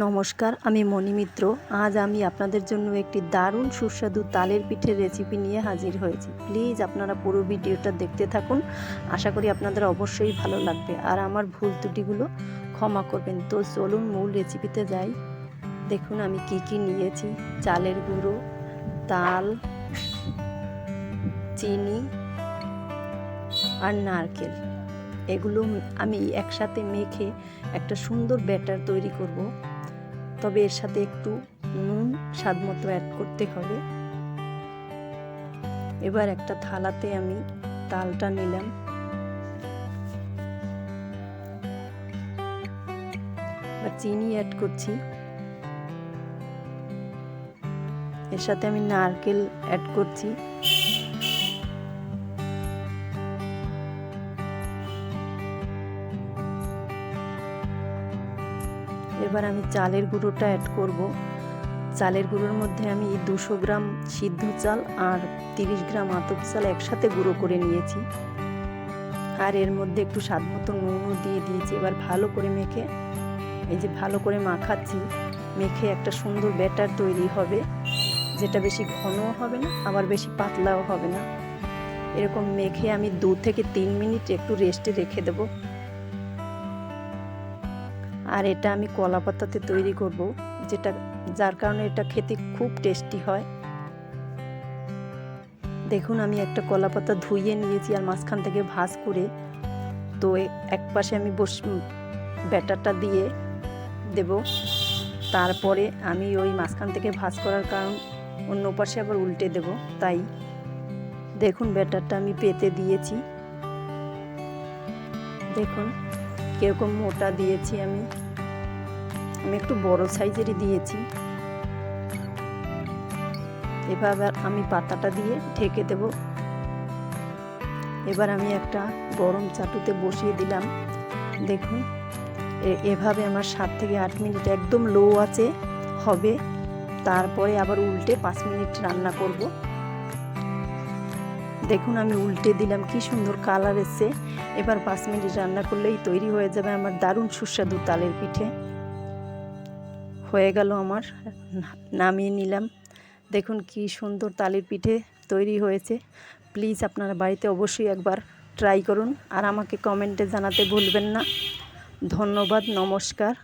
নমস্কার, আমি মণি মিত্র। আজ আমি আপনাদের জন্য একটি দারুণ সুস্বাদু তালের পিঠের রেসিপি নিয়ে হাজির হয়েছি। প্লিজ আপনারা পুরো ভিডিওটা দেখতে থাকুন। আশা করি আপনাদের অবশ্যই ভালো লাগবে। আর আমার ভুল ত্রুটিগুলো ক্ষমা করবেন। তো চলুন মূল রেসিপিতে যাই। দেখুন আমি কি কি নিয়েছি। চালের গুঁড়ো, তাল, চিনি আর নারকেল। এগুলো আমি একসাথে মেখে একটা সুন্দর ব্যাটার তৈরি করব। তবে এর সাথে একটু নুন, স্বাদ মতো অ্যাড করতে হবে। এবার একটা থালাতে আমি তালটা নিলাম। চিনি অ্যাড করছি। এর সাথে আমি নারকেল অ্যাড করছি। এবার আমি চালের গুঁড়োটা অ্যাড করব। চালের গুঁড়োর মধ্যে আমি দুশো গ্রাম সিদ্ধ চাল আর তিরিশ গ্রাম আতপ চাল একসাথে গুঁড়ো করে নিয়েছি। আর এর মধ্যে একটু স্বাদ মতো নুনও দিয়ে দিয়েছি। এবার ভালো করে মেখে, এই যে ভালো করে মাখাচ্ছি, মেখে একটা সুন্দর ব্যাটার তৈরি হবে, যেটা বেশি ঘনও হবে না, আবার বেশি পাতলাও হবে না। এরকম মেখে আমি দু থেকে তিন মিনিট একটু রেস্টে রেখে দেবো। আর এটা আমি কলা পাতাতে তৈরি করব, যেটা, যার কারণে এটা খেতে খুব টেস্টি হয়। দেখুন, আমি একটা কলা পাতা ধুইয়ে নিয়েছি আর মাঝখান থেকে ভাজ করে, তো এক পাশে আমি বস ব্যাটারটা দিয়ে দেব। তারপরে আমি ওই মাঝখান থেকে ভাজ করার কারণ, অন্য পাশে আবার উল্টে দেব, তাই। দেখুন, ব্যাটারটা আমি পেতে দিয়েছি। দেখুন। কীরকম মোটা দিয়েছি আমি। আমি একটু বড় সাইজেরই দিয়েছি। এবার আমি পাতাটা দিয়ে ঢেকে দেব। এবার আমি একটা গরম চাটুতে বসিয়ে দিলাম। দেখুন এভাবে আমার সাত থেকে আট মিনিট একদম লো আছে, হবে। তারপরে আবার উল্টে পাঁচ মিনিট রান্না করব। দেখুন, আমি উল্টে দিলাম, কি সুন্দর কালার এসছে। এবার পাঁচ মিনিট রান্না করলেই তৈরি হয়ে যাবে আমার দারুণ সুস্বাদু তালের পিঠে। হয়ে গেল আমার, নামিয়ে নিলাম। দেখুন, কি সুন্দর তালের পিঠে তৈরি হয়েছে। প্লিজ আপনারা বাড়িতে অবশ্যই একবার ট্রাই করুন। আর আমাকে কমেন্টে জানাতে ভুলবেন না। ধন্যবাদ, নমস্কার।